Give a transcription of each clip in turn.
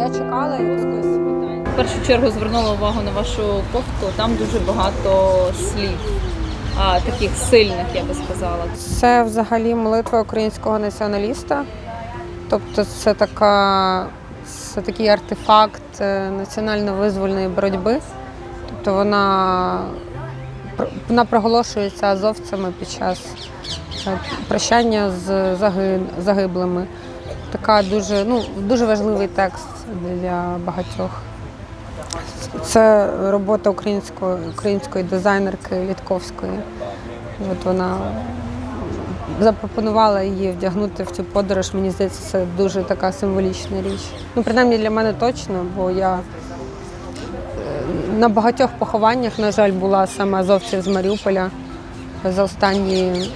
я чекала якогось. В першу чергу звернула увагу на вашу кофту. Там дуже багато слів, а, таких сильних, я би сказала. Це взагалі молитва українського націоналіста. Тобто це така це такий артефакт е, національно-визвольної боротьби. Тобто вона, вона проголошується азовцями під час е, прощання з загиблими. Така дуже, ну, дуже важливий текст для багатьох. Це робота української, української дизайнерки Літковської. От вона запропонувала її вдягнути в цю подорож. Мені здається, це дуже така символічна річ. Ну, принаймні для мене точно, бо я е, на багатьох похованнях, на жаль, була саме азовців з Маріуполя за останні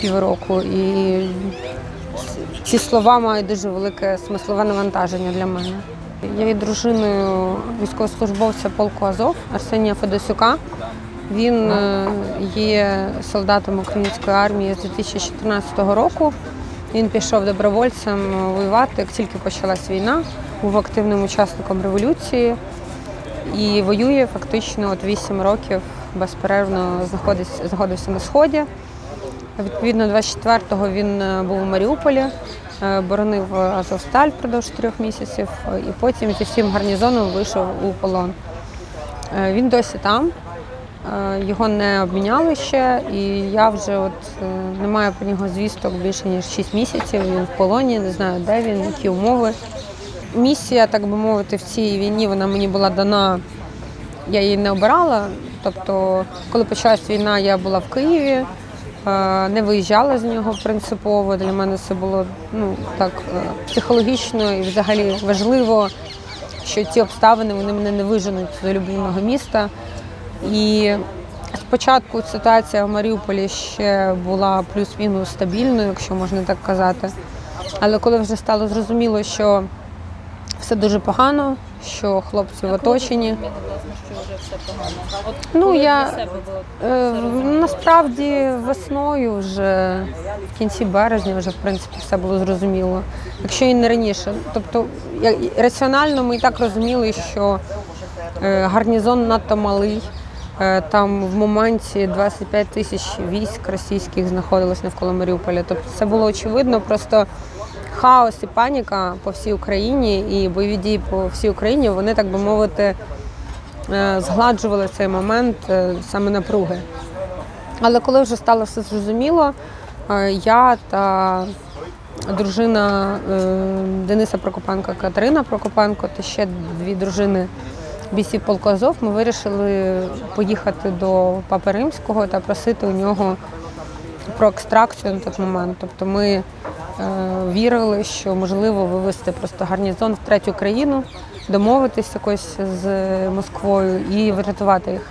півроку. І ці слова мають дуже велике смислове навантаження для мене. Я є дружиною військовослужбовця полку Азов Арсенія Федосюка. Він е, є солдатом української армії з 2014 року. Він пішов добровольцем воювати, як тільки почалась війна, був активним учасником революції і воює фактично от 8 років безперервно знаходиться, на сході. Відповідно, 24-го він е, був у Маріуполі, е, боронив Азовсталь впродовж трьох місяців, е, і потім зі всім гарнізоном вийшов у полон. Він досі там, його не обміняли ще, і я вже от не маю про нього звісток більше ніж 6 місяців. Він в полоні, не знаю, де він, які умови. Місія, так би мовити, в цій війні вона мені була дана я її не обирала. Тобто, коли почалась війна, я була в Києві, не виїжджала з нього принципово. Для мене це було ну так е, психологічно і взагалі важливо, що ці обставини вони мене не виженуть з улюбленого міста. І спочатку ситуація в Маріуполі ще була плюс-мінус стабільною, якщо можна так казати. Але коли вже стало зрозуміло, що все дуже погано, що хлопці в оточенні. Вже все погано. От Ну, я- для себе було Е. Насправді весною вже в кінці березня вже в принципі все було зрозуміло. Якщо і не раніше. Тобто раціонально ми і так розуміли, що е, гарнізон надто малий. Е, Там в моменті 25 тисяч військ російських знаходилось навколо Маріуполя. Тобто це було очевидно, просто хаос і паніка по всій Україні і бойові дії по всій Україні, вони, так би мовити, згладжували цей момент е, саме напруги. Але коли вже стало все зрозуміло, е, я та дружина е, Дениса Прокопенка Катерина Прокопенко та ще дві дружини бійців полку Азов, ми вирішили поїхати до Папи Римського та просити у нього про екстракцію на той момент. Тобто ми е, вірили, що можливо вивести просто гарнізон в третю країну, домовитись якось з Москвою і врятувати їх.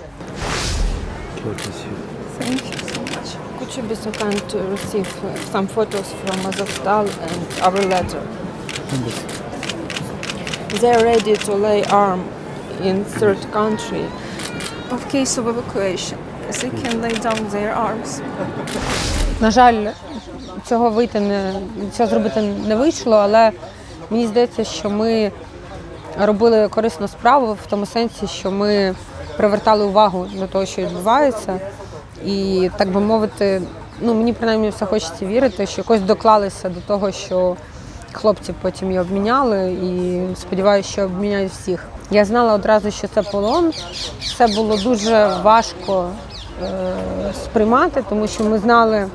Thank you so much. Could you be so kind to receive uh, some photos from Azovstal and our letter? They are ready to lay arm in third country of case of evacuation. They can lay down their arms. На жаль, цього вийти не цього зробити не вийшло, але мені здається, що ми робили корисну справу в тому сенсі, що ми привертали увагу до того, що відбувається, і так би мовити, ну мені принаймні все хочеться вірити, що якось доклалися до того, що хлопці потім її обміняли, і сподіваюся, що обміняють всіх. Я знала одразу, що це полон. Це було дуже важко е, сприймати, тому що ми знали,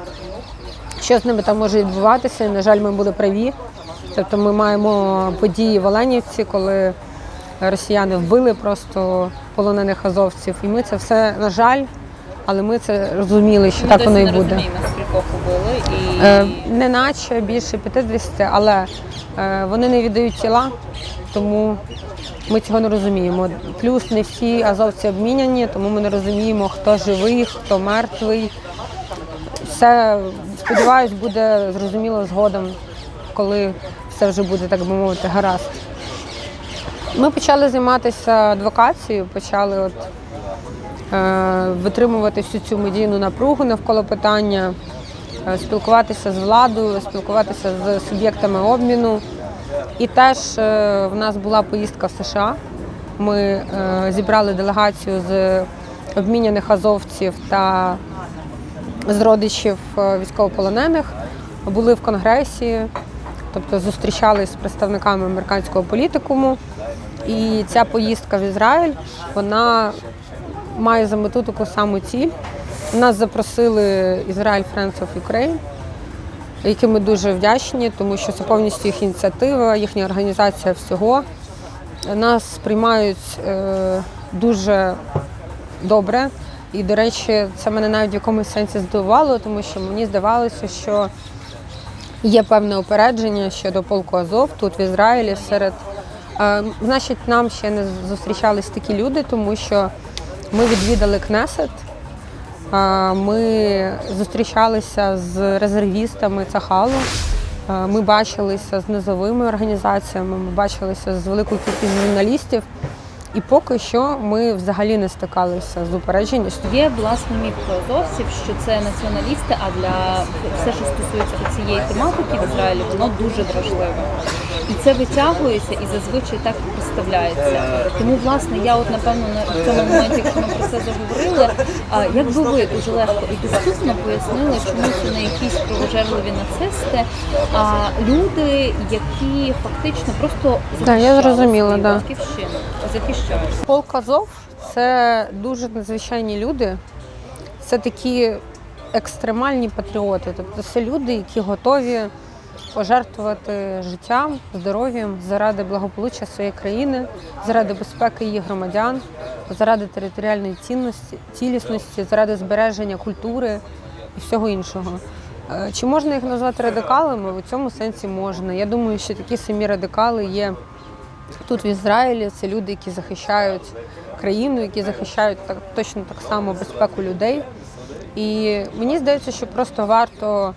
що з ними там може відбуватися. І, на жаль, ми були праві. Тобто ми маємо події в Оленівці, коли росіяни вбили просто полонених азовців. І ми це все, на жаль, але ми це розуміли, що Ми так воно і буде. розуміємо, скількох убили і Е, неначе більше 50, але е, вони не віддають тіла, тому ми цього не розуміємо. Плюс не всі азовці обміняні, тому ми не розуміємо, хто живий, хто мертвий. Все, сподіваюсь, буде зрозуміло згодом, коли все вже буде, так би мовити, гаразд. Ми почали займатися адвокацією, почали от, е, витримувати всю цю медійну напругу навколо питання, е, спілкуватися з владою, спілкуватися з суб'єктами обміну. І теж е, в нас була поїздка в США. Ми е, зібрали делегацію з обміняних азовців та з родичів е, військовополонених. Були в конгресі, тобто зустрічались з представниками американського політикуму. І ця поїздка в Ізраїль вона має за мету таку саму ціль. Нас запросили Ізраїль Friends of Ukraine, яким ми дуже вдячні, тому що це повністю їх ініціатива, їхня організація всього. Нас приймають е, дуже добре. І, до речі, це мене навіть в якомусь сенсі здивувало, тому що мені здавалося, що є певне упередження щодо полку Азов тут в Ізраїлі серед. Е, значить, нам ще не зустрічались такі люди, тому що ми відвідали Кнесет. Е, Ми зустрічалися з резервістами Цахалу. Е, Ми бачилися з низовими організаціями, ми бачилися з великою кількістю журналістів. І поки що ми взагалі не стикалися з упередженістю. Є власний міф азовців, що це націоналісти, а для все, що стосується цієї тематики в Ізраїлі, воно дуже дражливе. І це витягується і зазвичай так і представляється. Тому, власне, я от напевно на цьому моменті, якщо ми про це заговорили, а як би ви дуже легко і доступно пояснили, чому це не якісь кровожерливі нацисти, а люди, які фактично просто Да, я зрозуміла, да. батьківщину, захищають. Полк Азов це дуже надзвичайні люди. Це такі екстремальні патріоти. Тобто це люди, які готові пожертвувати життям, здоров'ям заради благополуччя своєї країни, заради безпеки її громадян, заради територіальної цінності, цілісності, заради збереження культури і всього іншого. Е, Чи можна їх назвати радикалами? У цьому сенсі можна. Я думаю, що такі самі радикали є тут в Ізраїлі. Це люди, які захищають країну, які захищають так точно так само безпеку людей. І мені здається, що просто варто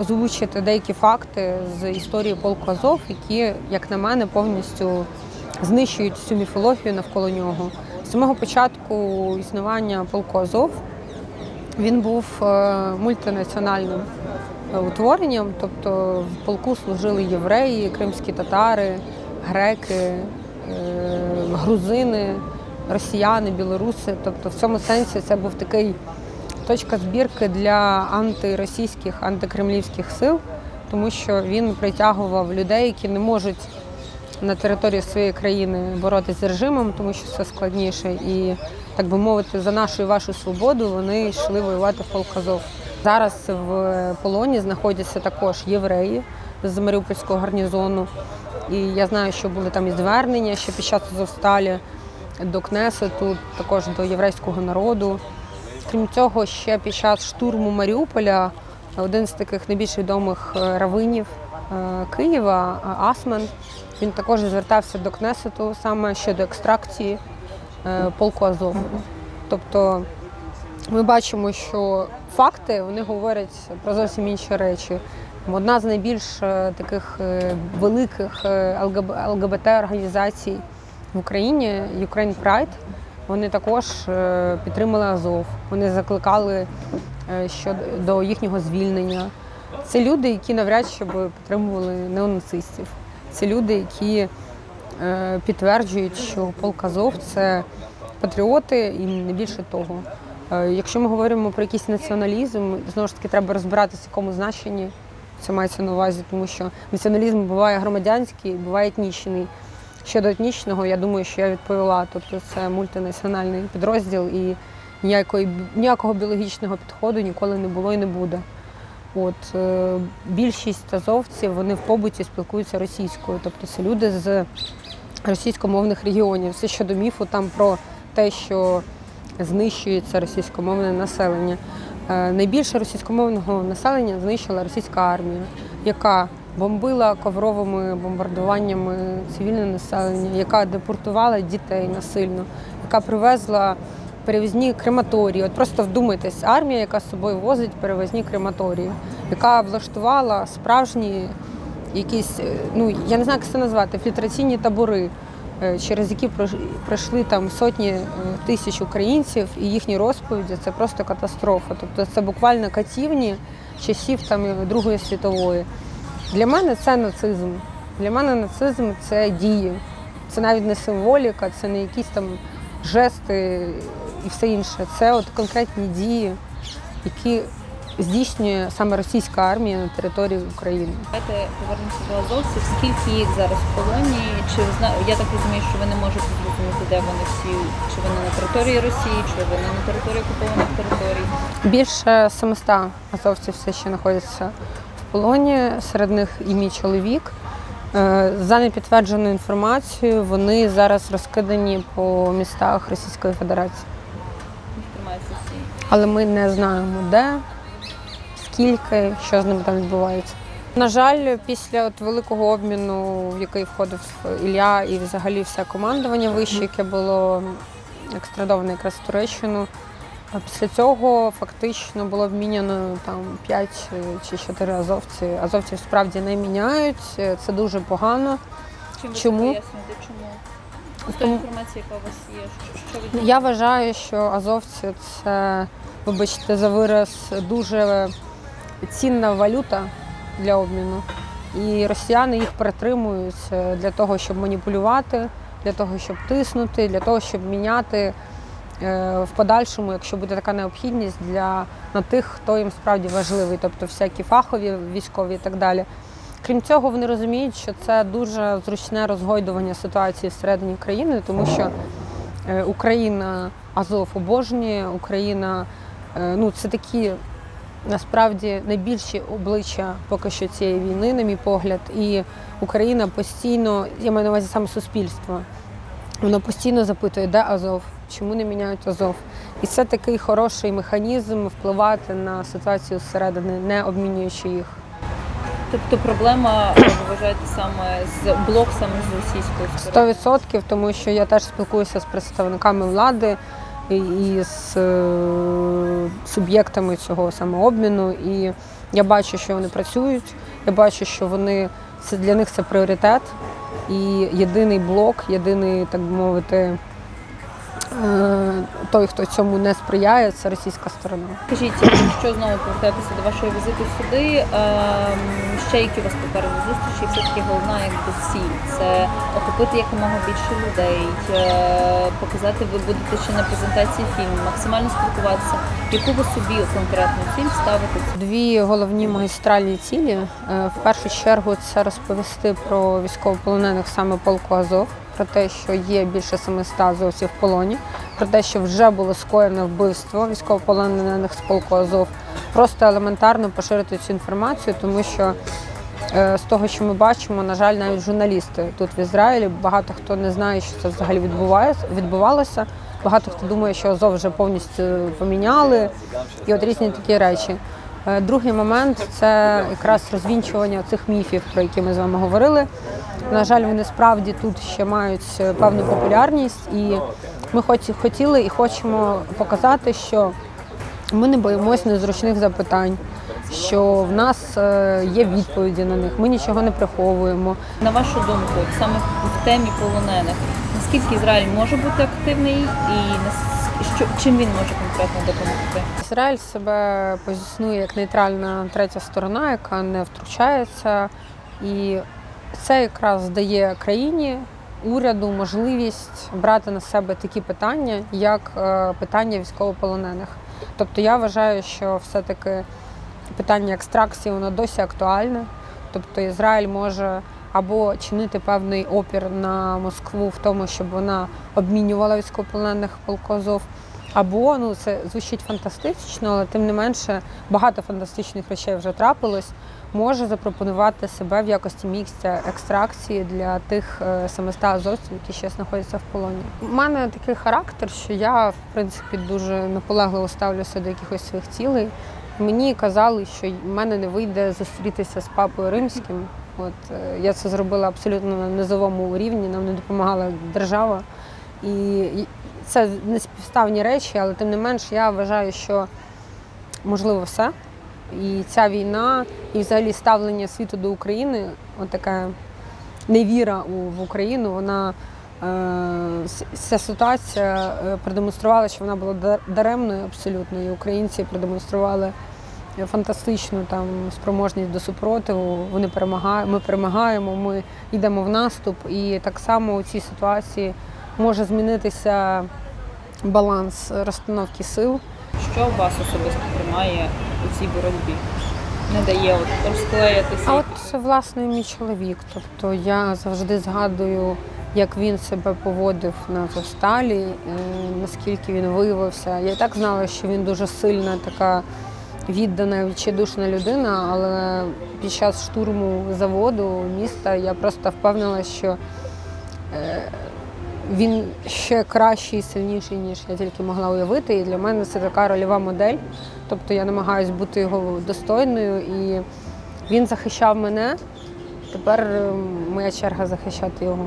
озвучити деякі факти з історії полку Азов, які, як на мене, повністю знищують всю міфологію навколо нього. З самого початку існування полку Азов він був е, мультинаціональним е, утворенням, тобто в полку служили євреї, кримські татари, греки, е, грузини, росіяни, білоруси. Тобто в цьому сенсі це був такий точка збірки для антиросійських, антикремлівських сил, тому що він притягував людей, які не можуть на території своєї країни боротися з режимом, тому що це складніше. І, так би мовити, за нашу і вашу свободу вони йшли воювати в полк. Зараз в полоні знаходяться також євреї з Маріупольського гарнізону. І я знаю, що були там і звернення ще під час Азовсталі до Кнесету, також до єврейського народу. Крім цього, ще під час штурму Маріуполя один з таких найбільш відомих е, равинів е, Києва, е, Асман, він також звертався до Кнесету саме щодо екстракції е, полку Азов. Тобто ми бачимо, що факти вони говорять про зовсім інші речі. Одна з найбільш е, таких е, великих е, ЛГБТ-організацій в Україні Ukraine Pride, вони також е, підтримали Азов. Вони закликали е, щодо їхнього звільнення. Це люди, які навряд чи підтримували неонацистів. Це люди, які е, підтверджують, що полк Азов це патріоти і не більше того. Якщо ми говоримо про якийсь націоналізм, знову ж таки треба розбиратися, в якому значенні це мається на увазі, тому що націоналізм буває громадянський, буває етнічний. Щодо етнічного, я думаю, що я відповіла. Тобто це мультинаціональний підрозділ і ніякої, ніякого біологічного підходу ніколи не було і не буде. От е, більшість азовців вони в побуті спілкуються російською, тобто це люди з російськомовних регіонів. Все щодо міфу там про те, що знищується російськомовне населення. Е, Найбільше російськомовного населення знищила російська армія, яка бомбила ковровими бомбардуваннями цивільне населення, яка депортувала дітей насильно, яка привезла перевізні крематорії. От просто вдумайтесь, армія, яка з собою возить перевезні крематорії, яка влаштувала справжні якісь, е, ну я не знаю, як це назвати, фільтраційні табори, е, через які пройшли там сотні е, тисяч українців, і їхні розповіді це просто катастрофа. Тобто це буквально катівні часів там Другої світової. Для мене це нацизм. Для мене нацизм це дії. Це навіть не символіка, це не якісь там жести і все інше. Це от конкретні дії, які здійснює саме російська армія на території України. Давайте повернемося до азовців. Скільки їх зараз в полоні? Чи я так розумію, що ви не можете зрозуміти, де вони всі? Чи вони на території Росії, чи вони на території окупованих територій? Більше 700 азовців все ще знаходяться полоні. Серед них і мій чоловік. Е, За непідтвердженою інформацією, вони зараз розкидані по містах Російської Федерації. Але ми не знаємо де, скільки, що з ними там відбувається. На жаль, після от великого обміну, в який входив Ілля і взагалі все командування вище, яке було екстрадоване якраз в Туреччину. Після цього фактично було обміняно там 5 чи 4 азовці. Азовців справді не міняють. Це дуже погано. Чим ви Чому? це? Чому? З тої інформації, яка у вас є, що, що? Я вважаю, що азовці це, вибачте, за вираз дуже цінна валюта для обміну. І росіяни їх перетримують е, для того, щоб маніпулювати, для того, щоб тиснути, для того, щоб міняти е, в подальшому, якщо буде така необхідність для на тих, хто їм справді важливий, тобто всякі фахові, військові і так далі. Крім цього, вони розуміють, що це дуже зручне розгойдування ситуації всередині країни, тому що Е, Україна Азов обожнює, Україна е, ну це такі насправді найбільші обличчя поки що цієї війни, на мій погляд. І Україна постійно, я маю на увазі саме суспільство, воно постійно запитує, де Азов, чому не міняють Азов. І це такий хороший механізм впливати на ситуацію зсередини, не обмінюючи їх. Тобто проблема, вважаєте, саме з блок саме з російської сторони? 100%, тому що я теж спілкуюся з представниками влади і, і з е, суб'єктами цього самообміну. І я бачу, що вони працюють. Я бачу, що вони це для них це пріоритет. І єдиний блок, єдиний, так би мовити, той, хто цьому не сприяє, це російська сторона. Скажіть, якщо знову повертатися до вашої візиту сюди, ем, ще які у вас попереду зустрічі, все-таки головна якби ціль це охопити якомога більше людей, е, показати, ви будете ще на презентації фільму, максимально спілкуватися. Яку ви собі конкретну ціль ставите? Дві головні магістральні цілі. Е, В першу чергу це розповісти про військовополонених саме полку Азов, про те, що є більше 700 азовців в полоні, про те, що вже було скоєно вбивство військовополонених з полку Азов. Просто елементарно поширити цю інформацію, тому що е, з того, що ми бачимо, на жаль, навіть журналісти тут в Ізраїлі багато хто не знає, що це взагалі відбувається, відбувалося. Багато хто думає, що Азов вже повністю поміняли, і от різні такі речі. Е, Другий момент це якраз розвінчування цих міфів, про які ми з вами говорили. На жаль, вони справді тут ще мають е, певну популярність, і ми хоч хотіли і хочемо показати, що ми не боїмось незручних запитань, що в нас е, є відповіді на них. Ми нічого не приховуємо. На вашу думку, саме в темі полонених, наскільки Ізраїль може бути активний і що, чим він може конкретно допомогти? Ізраїль себе позиціонує як нейтральна третя сторона, яка не втручається, і це якраз дає країні. Уряду можливість брати на себе такі питання, як е, питання військовополонених. Тобто я вважаю, що все-таки питання екстракції воно досі актуальне. Тобто Ізраїль може або чинити певний опір на Москву в тому, щоб вона обмінювала військовополонених в полку Азов, або ну це звучить фантастично, але тим не менше багато фантастичних речей вже трапилось. Може запропонувати себе в якості місця екстракції для тих е, 700 азовців, які ще знаходяться в полоні. У мене такий характер, що я в принципі дуже наполегливо ставлюся до якихось своїх цілей. Мені казали, що в мене не вийде зустрітися з папою римським. От е, я це зробила абсолютно на низовому рівні, нам не допомагала держава. І це не співставні речі, але тим не менш я вважаю, що можливо все. І ця війна, і взагалі ставлення світу до України, отака невіра у, в Україну, вона е, ця ситуація е, продемонструвала, що вона була дар- даремною абсолютно. І українці продемонстрували фантастичну там спроможність до супротиву. Вони перемагають, ми перемагаємо, ми йдемо в наступ. І так само у цій ситуації може змінитися баланс розстановки сил. Що вас особисто тримає у цій боротьбі? Не дає от розклеїтися. А от власне мій чоловік. Тобто я завжди згадую, як він себе поводив на Зосталі, е, наскільки він виявився. Я і так знала, що він дуже сильна, така віддана, відчайдушна людина, але під час штурму заводу міста я просто впевнила, що е, він ще кращий і сильніший, ніж я тільки могла уявити. І для мене це така рольова модель. Тобто я намагаюся бути його достойною, і він захищав мене. Тепер е, моя черга захищати його.